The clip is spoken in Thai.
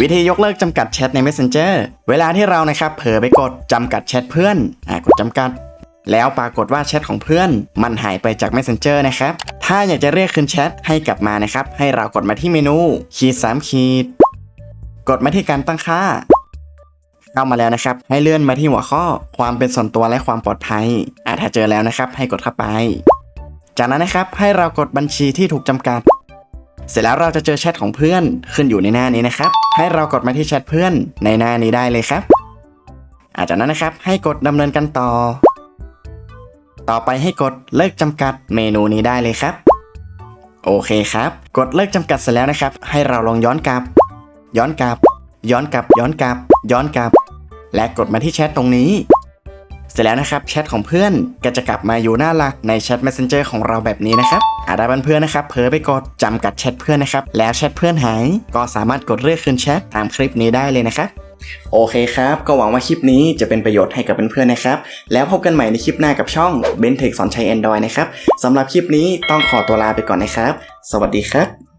วิธียกเลิกจำกัดแชทใน Messenger เวลาที่เรานะครับเผลอไปกดจำกัดแชทเพื่อนอ่ากดจำกัด แล้วปรากฏว่าแชทของเพื่อน มันหายไปจาก Messenger นะครับ ถ้าอยากจะเรียกคืนแชทให้กลับมานะครับ ให้เรากดมาที่เมนูขีด3ขีด กดมาที่การตั้งค่า เข้ามาแล้วนะครับ ให้เลื่อนมาที่หัวข้อความเป็นส่วนตัวและความปลอดภัยอ่าถ้าเจอแล้วนะครับ ให้กดเข้าไป จากนั้นนะครับให้เรากดบัญชีที่ถูกจำกัด เสร็จแล้วเราจะเจอแชทของเพื่อนขึ้นอยู่ในหน้านี้นะครับ ให้เรากดมาที่แชทเพื่อนในหน้านี้ได้เลยครับอาจากนั้นนะครับให้กดดำเนินกันต่อ ต่อไปให้กดเลิกจำกัดเมนูนี้ได้เลยครับ โอเคครับ กดเลิกจำกัดเสร็จแล้วนะครับ ให้เราลองย้อนกลับ ย้อนกลับ ย้อนกลับ ย้อนกลับ ย้อนกลับ และกดมาที่แชทตรงนี้ เสร็จแล้วนะครับแชทของเพื่อนก็จะกลับมาอยู่หน้าหลักในแชท Messenger ของเราแบบนี้นะครับอาจได้เพื่อนนะครับเผลอไปกดจำกัดแชทเพื่อนนะครับแล้วแชทเพื่อนหาย ก็สามารถกดเรียกคืนแชทตามคลิปนี้ได้เลยนะครับโอเคครับ ก็หวังว่าคลิปนี้จะเป็นประโยชน์ให้กับเพื่อนๆนะครับ แล้วพบกันใหม่ในคลิปหน้ากับช่อง b e n t e c h สอนใช้ Android นะครับสำหรับคลิปนี้ต้องขอตัวลาไปก่อนนะครับ สวัสดีครับ